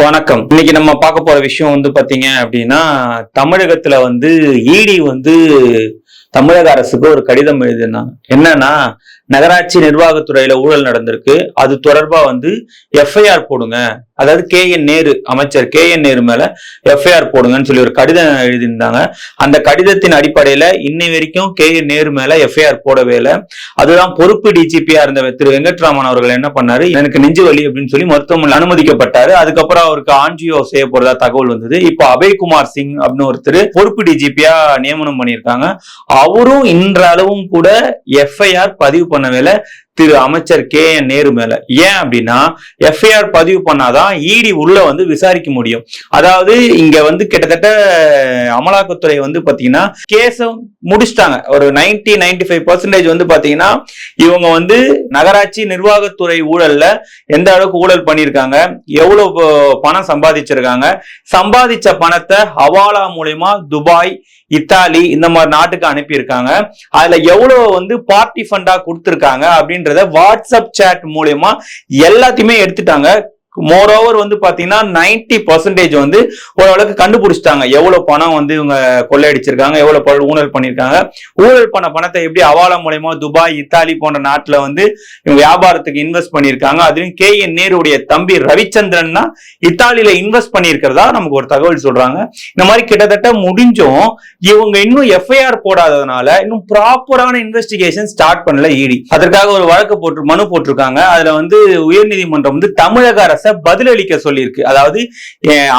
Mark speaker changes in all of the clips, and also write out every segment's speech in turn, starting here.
Speaker 1: வணக்கம். இன்னைக்கு நம்ம பார்க்க போற விஷயம் வந்து பாத்தீங்க அப்படின்னா தமிழகத்துல வந்து இடி வந்து தமிழக அரசுக்கு ஒரு கடிதம் எழுதினாங்க என்னன்னா நகராட்சி நிர்வாகத்துறையில ஊழல் நடந்திருக்கு. அது தொடர்பா வந்து எஃப்ஐஆர் போடுங்க. அதாவது கே என் நேரு அமைச்சர் கே என் நேரு மேல எஃப்ஐஆர் போடுங்கன்னு சொல்லி ஒரு கடிதம் எழுதியிருந்தாங்க. அந்த கடிதத்தின் அடிப்படையில இன்னை வரைக்கும் கே என் நேரு மேல எஃப்ஐஆர் போடவே இல்லை. அதுதான் பொறுப்பு டிஜிபியா இருந்த திரு வெங்கட்ராமன் அவர்கள் என்ன பண்ணாரு? எனக்கு நெஞ்சு வலி அப்படின்னு சொல்லி மருத்துவமனை அனுமதிக்கப்பட்டாரு. அதுக்கப்புறம் அவருக்கு ஆன்ஜியோ செய்ய போறதா தகவல் வந்தது. இப்போ அபய்குமார் சிங் அப்படின்னு ஒருத்தர் பொறுப்பு டிஜிபியா நியமனம் பண்ணியிருக்காங்க. அவரும் இன்றளவும் கூட எஃப்ஐஆர் பதிவு பண்ண வேலை. திரு அமைச்சர் கே என் நேரு மேல. ஏன் அப்படின்னா எஃப்ஐஆர் பதிவு பண்ணாதான் இடி உள்ள வந்து விசாரிக்க முடியும். அதாவது இங்க வந்து கிட்டத்தட்ட அமலாக்கத்துறை வந்து பாத்தீங்கன்னா கேஸ முடிச்சிட்டாங்க. ஒரு 90 95% ஃபைவ் பர்சன்டேஜ் வந்து பாத்தீங்கன்னா இவங்க வந்து நகராட்சி நிர்வாகத்துறை ஊழல்ல எந்த அளவுக்கு ஊழல் பண்ணியிருக்காங்க எவ்வளவு பணம் சம்பாதிச்சிருக்காங்க சம்பாதிச்ச பணத்தை ஹவாலா மூலயமா துபாய் இத்தாலி இந்த மாதிரி நாட்டுக்கு அனுப்பியிருக்காங்க. அதுல எவ்வளவு வந்து பார்ட்டி ஃபண்டா கொடுத்திருக்காங்க அப்படின்றத வாட்ஸ்அப் சேட் மூலயமா எல்லாத்தையுமே எடுத்துட்டாங்க. மோரோவர் வந்து பாத்தீங்கன்னா 90% பர்சன்டேஜ் வந்து ஓரளவுக்கு கண்டுபிடிச்சிட்டாங்க. எவ்வளவு பணம் வந்து இவங்க கொள்ளையடிச்சிருக்காங்க எவ்வளவு பணம் ஊழல் பண்ணிருக்காங்க. ஊழல் பண்ண பணத்தை எப்படி அவாலா மூலயமா துபாய் இத்தாலி போன்ற நாட்டுல வந்து இவங்க வியாபாரத்துக்கு இன்வெஸ்ட் பண்ணிருக்காங்க. அதுலயும் கே என் நேருடைய தம்பி ரவிச்சந்திரன் தான் இத்தாலியில இன்வெஸ்ட் பண்ணியிருக்கிறதா நமக்கு ஒரு தகவல் சொல்றாங்க. இந்த மாதிரி கிட்டத்தட்ட முடிஞ்சும் இவங்க இன்னும் எஃப்ஐஆர் போடாததுனால இன்னும் ப்ராப்பரான இன்வெஸ்டிகேஷன் ஸ்டார்ட் பண்ணல இடி அதற்காக ஒரு வழக்கு போட்டு மனு போட்டிருக்காங்க. அதுல வந்து உயர்நீதிமன்றம் வந்து தமிழக அரசு பதிலளிக்க சொல்லியிருக்கு. அதாவது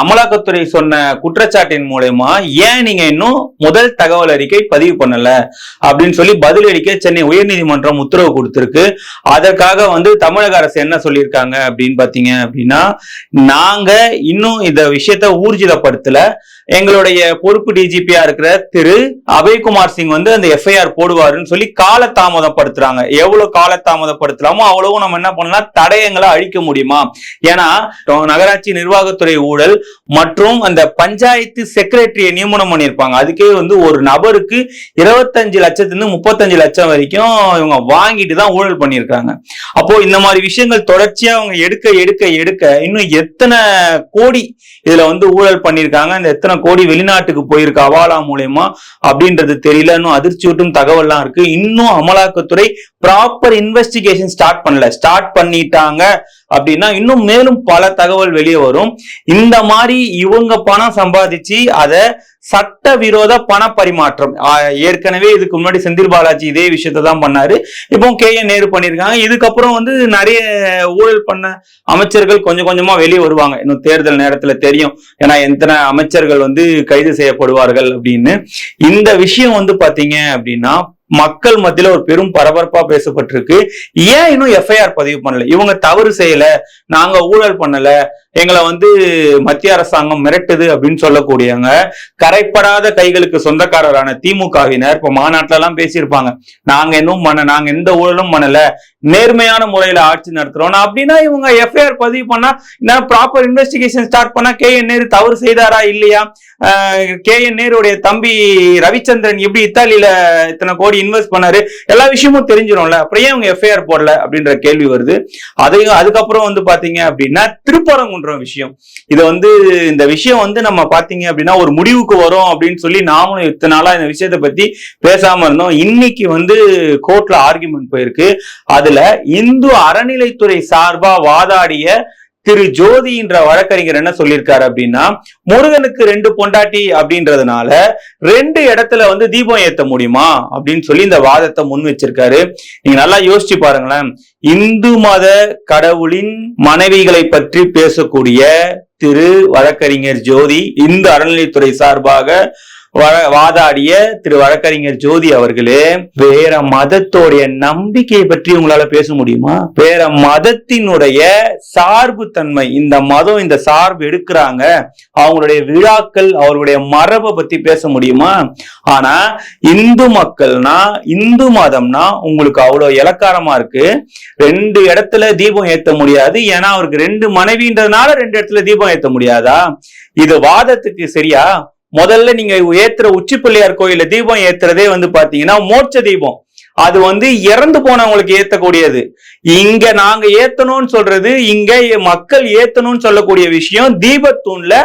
Speaker 1: அமலாக்கத்துறை சொன்ன குற்றச்சாட்டின் மூலயமா ஏன் நீங்க இன்னும் முதல் தகவல் அறிக்கை பதிவு பண்ணல? அப்படின்னு சொல்லி பதிலளிக்க சென்னை உயர்நீதிமன்றம் உத்தரவு கொடுத்திருக்கு. அதற்காக வந்து தமிழக அரசு என்ன சொல்லியிருக்காங்க அப்படின்னு பாத்தீங்க அப்படின்னா நாங்க இன்னும் இந்த விஷயத்த ஊர்ஜிதப்படுத்தல. எங்களுடைய பொறுப்பு டிஜிபியா இருக்கிற திரு அபய்குமார் சிங் வந்து அந்த எஃப்ஐஆர் போடுவாருன்னு சொல்லி காலதாமதப்படுத்துறாங்க. எவ்வளவு காலதாமதப்படுத்தலாமோ அவ்வளவு நம்ம என்ன பண்ணலாம் தடயங்களை அழிக்க முடியுமா? ஏன்னா நகராட்சி நிர்வாகத்துறை ஊழல் மற்றும் அந்த பஞ்சாயத்து செக்ரட்டரியை நியமனம் பண்ணியிருப்பாங்க. அதுக்கே வந்து ஒரு நபருக்கு இருபத்தஞ்சு லட்சத்துல முப்பத்தஞ்சு லட்சம் வரைக்கும் இவங்க வாங்கிட்டு தான் ஊழல் பண்ணியிருக்காங்க. அப்போ இந்த மாதிரி விஷயங்கள் தொடர்ச்சியா அவங்க எடுக்க எடுக்க எடுக்க இன்னும் எத்தனை கோடி இதுல வந்து ஊழல் பண்ணியிருக்காங்க அந்த எத்தனை கோடி வெளிநாட்டுக்கு போயிருக்கு? அவாலா மூலயமா அப்படின்றது தெரியல. இன்னும் அதிர்ச்சியூட்டும் தகவல்லாம் இருக்கு. இன்னும் அமலாக்கத்துறை ப்ராப்பர் இன்வெஸ்டிகேஷன் ஸ்டார்ட் பண்ணல. ஸ்டார்ட் பண்ணிட்டாங்க. அப்படின்னா இன்னும் மேலும் பல தகவல் வெளியே வரும். இந்த மாதிரி இவங்க பணம் சம்பாதிச்சு அதை சட்டவிரோத பண பரிமாற்றம் ஏற்கனவே இதுக்கு முன்னாடி செந்தில் பாலாஜி இதே விஷயத்தை தான் பண்ணாரு. இப்போ கே. என். நேரு பண்ணியிருக்காங்க. இதுக்கப்புறம் வந்து நிறைய ஊழல் பண்ண அமைச்சர்கள் கொஞ்சம் கொஞ்சமா வெளியே வருவாங்க. இன்னும் தேர்தல் நேரத்துல தெரியும். ஏன்னா எத்தனை அமைச்சர்கள் வந்து கைது செய்யப்படுவார்கள் அப்படின்னு. இந்த விஷயம் வந்து பாத்தீங்க அப்படின்னா மக்கள் மத்தியில ஒரு பெரும் பரபரப்பா பேசப்பட்டிருக்கு. ஏன் இன்னும் எஃப்ஐஆர் பதிவு பண்ணல? இவங்க தவறு செய்யல. நாங்க ஊழல் பண்ணல. எங்களை வந்து மத்திய அரசாங்கம் மிரட்டுது அப்படின்னு சொல்லக்கூடியவங்க கரைப்படாத கைகளுக்கு சொந்தக்காரரான திமுகவினர் இப்ப மாநாட்டில எல்லாம் பேசியிருப்பாங்க. நாங்க இன்னும் பண்ண நாங்க எந்த ஊழலும் பண்ணல. நேர்மையான முறையில ஆட்சி நடத்துறோம். அப்படின்னா இவங்க எஃப்ஐஆர் பதிவு பண்ணா ப்ராப்பர் இன்வெஸ்டிகேஷன் ஸ்டார்ட் பண்ணா கே என் நேரு தவறு செய்தாரா இல்லையா? கே என் நேருடைய தம்பி ரவிச்சந்திரன் எப்படி இத்தாலியில இத்தனை கோடி இன்வெஸ்ட் பண்ணாரு? எல்லா விஷயமும் தெரிஞ்சிடும்ல அப்புறம் ஏன் அவங்க எஃப்ஐஆர் போடல அப்படின்ற கேள்வி வருது. அதையும் அதுக்கப்புறம் வந்து பாத்தீங்க அப்படின்னா திருப்பரங்குன்றம் விஷயம். இது வந்து இந்த விஷயம் வந்து நம்ம பாத்தீங்க அப்படின்னா ஒரு முடிவுக்கு வரும் அப்படின்னு சொல்லி நாமளும் இத்தனை நாளா இந்த விஷயத்தை பத்தி பேசாம இருந்தோம். இன்னைக்கு வந்து கோர்ட்ல ஆர்குமெண்ட் போயிருக்கு. அதுல இந்து அறநிலைத்துறை சார்பா வாதாடிய திரு ஜோதின்ற வழக்கறிஞர் என்ன சொல்லியிருக்காரு அப்படின்னா முருகனுக்கு ரெண்டு பொண்டாட்டி அப்படின்றதுனால ரெண்டு இடத்துல வந்து தீபம் ஏத்த முடியுமா? அப்படின்னு சொல்லி இந்த வாதத்தை முன் வச்சிருக்காரு. நீங்க நல்லா யோசிச்சு பாருங்களேன். இந்து மத கடவுளின் மனைவிகளை பற்றி பேசக்கூடிய திரு வழக்கறிஞர் ஜோதி இந்து அறநிலைத்துறை சார்பாக வாதாடிய திரு வழக்கறிஞர் ஜோதி அவர்களே வேற மதத்தோடைய நம்பிக்கையை பற்றி உங்களால பேச முடியுமா? வேற மதத்தினுடைய சார்பு தன்மை இந்த மதம் இந்த சார்பு எடுக்கிறாங்க. அவங்களுடைய விழாக்கள் அவர்களுடைய மரபை பத்தி பேச முடியுமா? ஆனா இந்து மக்கள்னா இந்து மதம்னா உங்களுக்கு அவ்வளவு இலக்காரமா இருக்கு. ரெண்டு இடத்துல தீபம் ஏத்த முடியாது. ஏன்னா அவருக்கு ரெண்டு மனைவின்றதுனால ரெண்டு இடத்துல தீபம் ஏத்த முடியாதா? இது வாதத்துக்கு சரியா? முதல்ல நீங்க ஏத்துற உச்சி பிள்ளையார் கோயில தீபம் ஏத்துறதே வந்து பாத்தீங்கன்னா மோட்ச தீபம். அது வந்து இறந்து போனவங்களுக்கு ஏத்தக்கூடியது. இங்க நாங்க ஏத்தணும்னு சொல்றது இங்க மக்கள் ஏத்தணும்னு சொல்லக்கூடிய விஷயம் தீபத்தூண்ல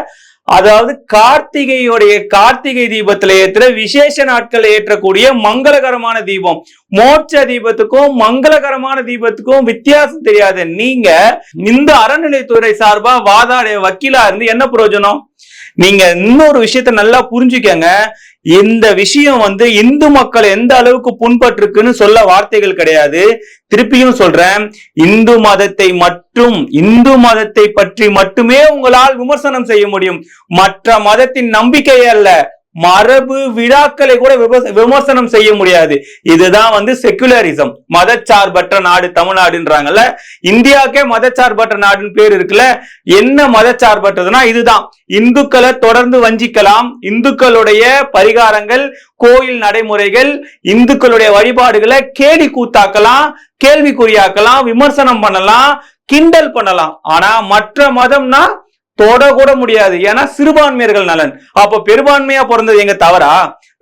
Speaker 1: அதாவது கார்த்திகையுடைய கார்த்திகை தீபத்துல ஏத்துற விசேஷ நாட்கள் ஏற்றக்கூடிய மங்களகரமான தீபம். மோட்ச தீபத்துக்கும் மங்களகரமான தீபத்துக்கும் வித்தியாசம் தெரியாது. நீங்க இந்த அறநிலைத்துறை சார்பா வாதாடைய வக்கீலா இருந்து என்ன பிரயோஜனம்? நீங்க இன்னொரு விஷயத்த நல்லா புரிஞ்சுக்கங்க. இந்த விஷயம் வந்து இந்து மக்கள் எந்த அளவுக்கு புண்பட்டிருக்குன்னு சொல்ல வார்த்தைகள் கிடையாது. திருப்பியும் சொல்றேன். இந்து மதத்தை மட்டும் இந்து மதத்தை பற்றி மட்டுமே உங்களால் விமர்சனம் செய்ய முடியும். மற்ற மதத்தின் நம்பிக்கையே அல்ல. மரபு விழாக்களை கூட விமர்ச- விமர்சனம் செய்ய முடியாது. இதுதான் வந்து செக்குலரிசம் மதச்சார்பற்ற நாடு தமிழ்நாடுன்றாங்கல்ல? இந்தியாவுக்கே மதச்சார்பற்ற நாடுன்னு பேர் இருக்குல்ல? என்ன மதச்சார்பற்றதுன்னா இதுதான். இந்துக்களை தொடர்ந்து வஞ்சிக்கலாம். இந்துக்களுடைய பரிகாரங்கள் கோயில் நடைமுறைகள் இந்துக்களுடைய வழிபாடுகளை கேலி கூத்தாக்கலாம் கேள்விக்குறியாக்கலாம் விமர்சனம் பண்ணலாம் கிண்டல் பண்ணலாம். ஆனா மற்ற மதம்னா தொட கூட முடியாது. ஏன்னா சிறுபான்மையர்கள் நலன். அப்ப பெரும்பான்மையா பிறந்தது எங்க தவறா?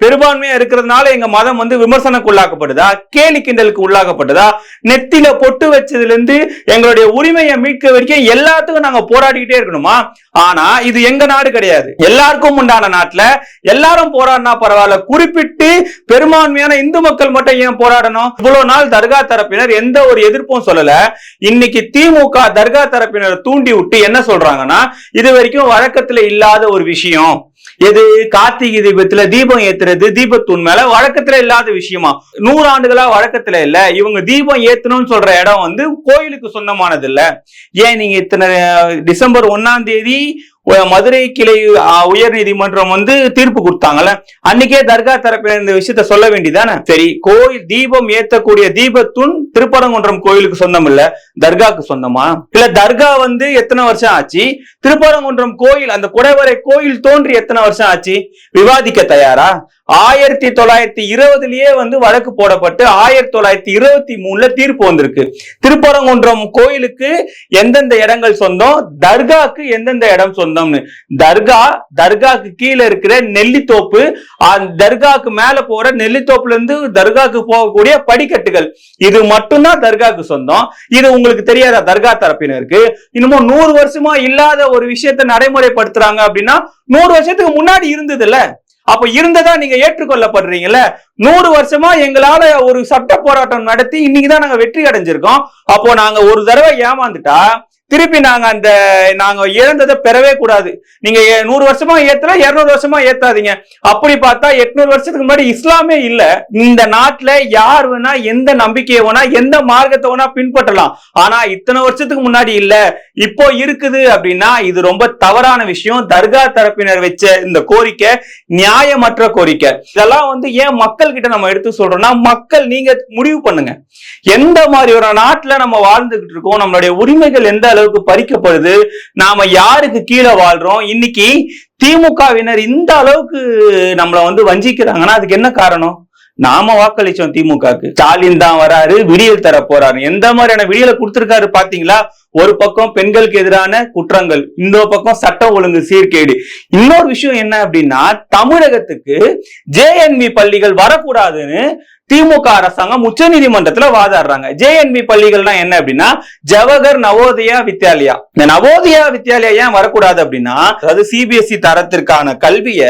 Speaker 1: பெரும்பான்மையா இருக்கிறதுனால எங்க மதம் வந்து விமர்சனக்கு உள்ளாக்கப்படுதா கேலி கிண்டலுக்கு உள்ளாக்கப்படுதா நெத்தில பொட்டு வச்சதுல இருந்து எங்களுடைய உரிமையை மீட்க வரைக்கும் எல்லாத்துக்கும் நாங்க போராடிக்கிட்டே இருக்கணுமா? ஆனா இது எங்க நாடு கிடையாது. எல்லாருக்கும் உண்டான நாட்டுல எல்லாரும் போராடினா பரவாயில்ல. குறிப்பிட்டு பெரும்பான்மையான இந்து மக்கள் மட்டும் ஏன் போராடணும்? இவ்வளவு நாள் தர்கா தரப்பினர் எந்த ஒரு எதிர்ப்பும் சொல்லல. இன்னைக்கு திமுக தர்கா தரப்பினர் தூண்டி விட்டு என்ன சொல்றாங்கன்னா இது வரைக்கும் வழக்கத்துல இல்லாத ஒரு விஷயம். எது? கார்த்திகை தீபத்துல தீபம் ஏத்துறது தீபத்தூண் மேல வழக்கத்துல இல்லாத விஷயமா? நூறு ஆண்டுகளா வழக்கத்துல இல்ல. இவங்க தீபம் ஏத்தணும்னு சொல்ற இடம் வந்து கோயிலுக்கு சொந்தமானது இல்ல. ஏன் நீங்க இத்தனை டிசம்பர் ஒன்னாம் தேதி மதுரை கிளை உயர் நீதிமன்றம் வந்து தீர்ப்பு கொடுத்தாங்கல்ல? அன்னைக்கே தர்கா தரப்பில் இந்த விஷயத்த சொல்ல வேண்டியதானே சரி கோயில் தீபம் ஏத்தக்கூடிய தீபத்தூண் திருப்பரங்குன்றம் கோயிலுக்கு சொந்தம் இல்ல தர்காக்கு சொந்தமா இல்ல தர்கா வந்து எத்தனை வருஷம் ஆச்சு? திருப்பரங்குன்றம் கோயில் அந்த குடைவரை கோயில் தோன்றி எத்தனை வருஷம் ஆச்சு? விவாதிக்க தயாரா? ஆயிரத்தி தொள்ளாயிரத்தி இருபதுலயே வந்து வழக்கு போடப்பட்டு ஆயிரத்தி தொள்ளாயிரத்தி இருபத்தி மூணுல தீர்ப்பு வந்திருக்கு. திருப்பரங்குன்றம் கோயிலுக்கு எந்தெந்த இடங்கள் சொந்தம்? தர்காக்கு எந்தெந்த இடம் சொந்தம்னு. தர்கா தர்காக்கு கீழே இருக்கிற நெல்லித்தோப்பு அந்த தர்காக்கு மேல போற நெல்லித்தோப்புல இருந்து தர்காக்கு போகக்கூடிய படிக்கட்டுகள். இது மட்டும்தான் தர்காக்கு சொந்தம். இது உங்களுக்கு தெரியாதா? தர்கா தரப்பினருக்கு. இன்னமும் நூறு வருஷமா இல்லாத ஒரு விஷயத்தை நடைமுறைப்படுத்துறாங்க அப்படின்னா நூறு வருஷத்துக்கு முன்னாடி இருந்ததுல்ல? அப்ப இருந்ததா நீங்க ஏற்றுக்கொள்ளப்படுறீங்கல்ல? நூறு வருஷமா எங்களால ஒரு சட்ட போராட்டம் நடத்தி இன்னைக்குதான் நாங்க வெற்றி அடைஞ்சிருக்கோம். அப்போ நாங்க ஒரு தடவை ஏமாந்துட்டா திருப்பி நாங்க அந்த நாங்க இழந்ததை பெறவே கூடாது. நீங்க நூறு வருஷமா ஏத்தல இருநூறு வருஷமா ஏத்தாதீங்க. அப்படி பார்த்தா எட்நூறு வருஷத்துக்கு முன்னாடி இஸ்லாமே இல்ல. இந்த நாட்டுல யார் வேணா எந்த நம்பிக்கையை வேணா எந்த மார்க்கத்தை வேணா பின்பற்றலாம். ஆனா இத்தனை வருஷத்துக்கு முன்னாடி இல்ல. இப்போ இருக்குது அப்படின்னா இது ரொம்ப தவறான விஷயம். தர்கா தரப்பினர் வச்ச இந்த கோரிக்கை நியாயமற்ற கோரிக்கை. இதெல்லாம் வந்து ஏன் மக்கள் கிட்ட நம்ம எடுத்து சொல்றோம்னா மக்கள் நீங்க முடிவு பண்ணுங்க. எந்த மாதிரி ஒரு நாட்டுல நம்ம வாழ்ந்துகிட்டு இருக்கோம் நம்மளுடைய உரிமைகள் எந்த அளவுக்கு பறிக்கப்படுது. நாம யாருக்கு கீழே வாழ்றோம்? இன்னைக்கு திமுகவினர் இந்த அளவுக்கு நம்மளை வந்து வஞ்சிக்கிறாங்கன்னா அதுக்கு என்ன காரணம்? நாம வாக்களிச்சோம் திமுகக்கு. ஸ்டாலின் தான் வராரு விடியல் தர போறாரு. எந்த மாதிரியான விடியலை கொடுத்திருக்காரு பாத்தீங்களா? ஒரு பக்கம் பெண்களுக்கு எதிரான குற்றங்கள் இன்னொரு பக்கம் சட்டம் ஒழுங்கு சீர்கேடு. இன்னொரு விஷயம் என்ன அப்படின்னா தமிழகத்துக்கு ஜேஎன்வி பள்ளிகள் வரக்கூடாதுன்னு திமுக அரசாங்கம் உச்ச நீதிமன்றத்துல வாதாடுறாங்க. ஜேஎன்பி பள்ளிகள்னா என்ன அப்படின்னா ஜவஹர் நவோதயா வித்யாலயா. இந்த நவோதயா வித்யாலயா ஏன் வரக்கூடாது அப்படின்னா அதாவது சிபிஎஸ்இ தரத்திற்கான கல்விய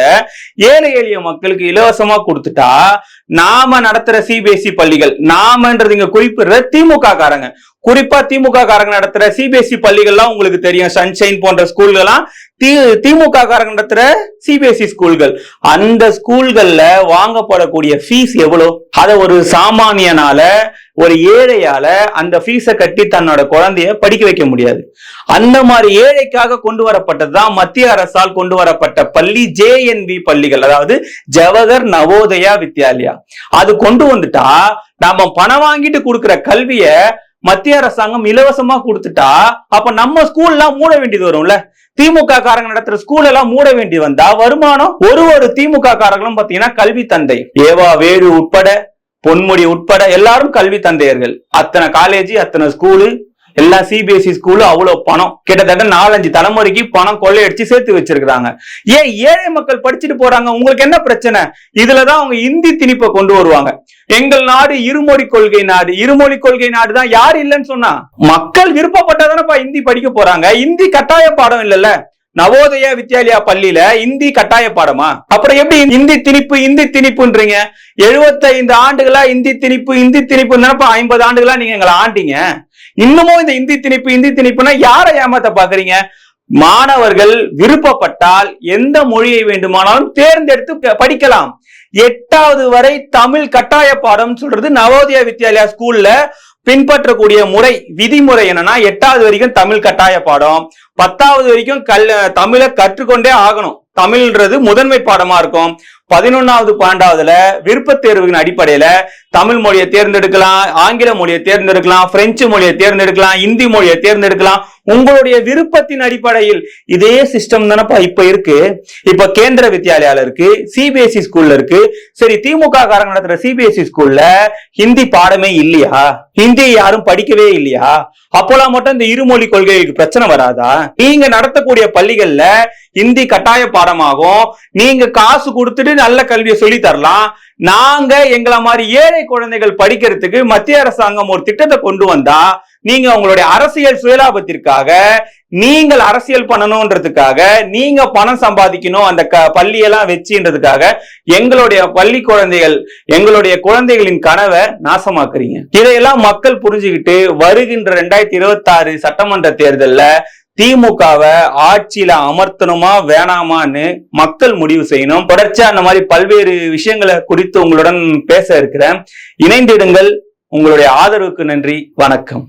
Speaker 1: ஏழை எளிய மக்களுக்கு இலவசமா கொடுத்துட்டா நாம நடத்துற சிபிஎஸ்இ பள்ளிகள் நாமன்றது இங்க குறிப்பு திமுக காரங்க குறிப்பா திமுக காரங்க நடத்துற சிபிஎஸ்இ பள்ளிகள்லாம் உங்களுக்கு தெரியும். சன்ஷைன் போன்ற ஸ்கூல்கள்லாம். தி திமுக காரங்க நடத்துற சிபிஎஸ்இ ஸ்கூல்கள். அந்த ஸ்கூல்கள்ல வாங்கப்படக்கூடிய ஃபீஸ் எவ்வளவு அதை ஒரு சாமானியனால ஒரு ஏழையால அந்த ஃபீஸை கட்டி தன்னோட குழந்தைய படிக்க வைக்க முடியாது. அந்த மாதிரி ஏழைக்காக கொண்டு வரப்பட்டதுதான் மத்திய அரசால் கொண்டு வரப்பட்ட பள்ளி ஜேஎன்பி பள்ளிகள். அதாவது ஜவஹர் நவோதயா வித்யாலயா. அது கொண்டு வந்துட்டா நாம பணம் வாங்கிட்டு கொடுக்குற கல்வியை மத்திய அரசாங்கம் இலவசமா கொடுத்துட்டா அப்ப நம்ம ஸ்கூல்லாம் மூட வேண்டியது வரும்ல? திமுக காரங்க நடத்துற ஸ்கூல் எல்லாம் மூட வேண்டி வந்தா வருமானம் ஒரு ஒரு திமுக காரங்களும் பாத்தீங்கன்னா கல்வி தந்தை. ஏவா வேடு உட்பட பொன்முடி உட்பட எல்லாரும் கல்வி தந்தையர்கள். அத்தனை காலேஜ் அத்தனை ஸ்கூலு எல்லா சிபிஎஸ்இ ஸ்கூலும் அவ்வளவு பணம். கிட்டத்தட்ட நாலஞ்சு தலைமுறைக்கு பணம் கொள்ளையடிச்சு சேர்த்து வச்சிருக்காங்க ஏன் ஏழை மக்கள் படிச்சுட்டு போறாங்க? உங்களுக்கு என்ன பிரச்சனை? இதுலதான் அவங்க இந்தி திணிப்பை கொண்டு வருவாங்க. எங்கள் நாடு இருமொழி கொள்கை நாடு. இருமொழி கொள்கை நாடு தான் யார் இல்லைன்னு சொன்னா மக்கள் விருப்பப்பட்டதானப்பா இந்தி படிக்க போறாங்க? இந்தி கட்டாய பாடம் இல்லல்ல. நவோதயா வித்யாலயா பள்ளியில இந்தி கட்டாய பாடமா? அப்புறம் எப்படி இந்தி திணிப்பு இந்தி திணிப்புன்றீங்க? 75 ஆண்டுகளா இந்தி திணிப்பு இந்தி திணிப்பு ஐம்பது ஆண்டுகளா நீங்க எங்களை ஆண்டீங்க. இன்னமும் இந்த இந்தி திணிப்பு இந்தி திணிப்புனா யாரை ஏமாத்த பாக்குறீங்க? மாணவர்கள் விருப்பப்பட்டால் எந்த மொழியை வேண்டுமானாலும் தேர்ந்தெடுத்து படிக்கலாம். எட்டாவது வரை தமிழ் கட்டாய பாடம் சொல்றது நவோதயா வித்யாலயா ஸ்கூல்ல பின்பற்றக்கூடிய முறை விதிமுறை என்னன்னா எட்டாவது வரைக்கும் தமிழ் கட்டாய பாடம் பத்தாவது வரைக்கும் கல் தமிழை கற்றுக்கொண்டே ஆகணும். தமிழ்ன்றது முதன்மை பாடமா இருக்கும். பதினொன்னாவது பன்னெண்டாவதுல விருப்பத் தேர்வுகளின் அடிப்படையில தமிழ் மொழியை தேர்ந்தெடுக்கலாம் ஆங்கில மொழியை தேர்ந்தெடுக்கலாம் பிரெஞ்சு மொழியை தேர்ந்தெடுக்கலாம் இந்தி மொழியை தேர்ந்தெடுக்கலாம். உங்களுடைய விருப்பத்தின் அடிப்படையில் இதே சிஸ்டம் தானப்பா இப்ப இருக்கு. இப்ப கேந்திர வித்யாலயால இருக்கு சிபிஎஸ்இ ஸ்கூல்ல இருக்கு. சரி திமுக காரங்க நடத்துற சிபிஎஸ்இ ஸ்கூல்ல ஹிந்தி பாடமே இல்லையா? ஹிந்தி யாரும் படிக்கவே இல்லையா? அப்போலாம் மட்டும் இந்த இருமொழி கொள்கைகளுக்கு பிரச்சனை வராதா? நீங்க நடத்தக்கூடிய பள்ளிகள்ல ஹிந்தி கட்டாய பாடமாகும். நீங்க காசு கொடுத்துட்டு நல்ல கல்வியை சொல்லி தரலாம். நாங்க எங்களை மாதிரி ஏழை குழந்தைகள் படிக்கிறதுக்கு மத்திய அரசாங்கம் ஒரு திட்டத்தை கொண்டு வந்தா நீங்க உங்களுடைய அரசியல் சுயலாபத்திற்காக நீங்கள் அரசியல் பண்ணணும்ன்றதுக்காக நீங்க பணம் சம்பாதிக்கணும் அந்த க பள்ளியெல்லாம் வச்சுன்றதுக்காக எங்களுடைய பள்ளி குழந்தைகள் எங்களுடைய குழந்தைகளின் கனவை நாசமாக்குறீங்க. இதையெல்லாம் மக்கள் புரிஞ்சுக்கிட்டு வருகின்ற ரெண்டாயிரத்தி இருபத்தி ஆறு சட்டமன்ற தேர்தல்ல திமுகவை ஆட்சியில அமர்த்தணுமா வேணாமான்னு மக்கள் முடிவு செய்யணும். தொடர்ச்சியா அந்த மாதிரி பல்வேறு விஷயங்களை குறித்து உங்களுடன் பேச இருக்கிறேன். இணைந்திடுங்கள். உங்களுடைய ஆதரவுக்கு நன்றி. வணக்கம்.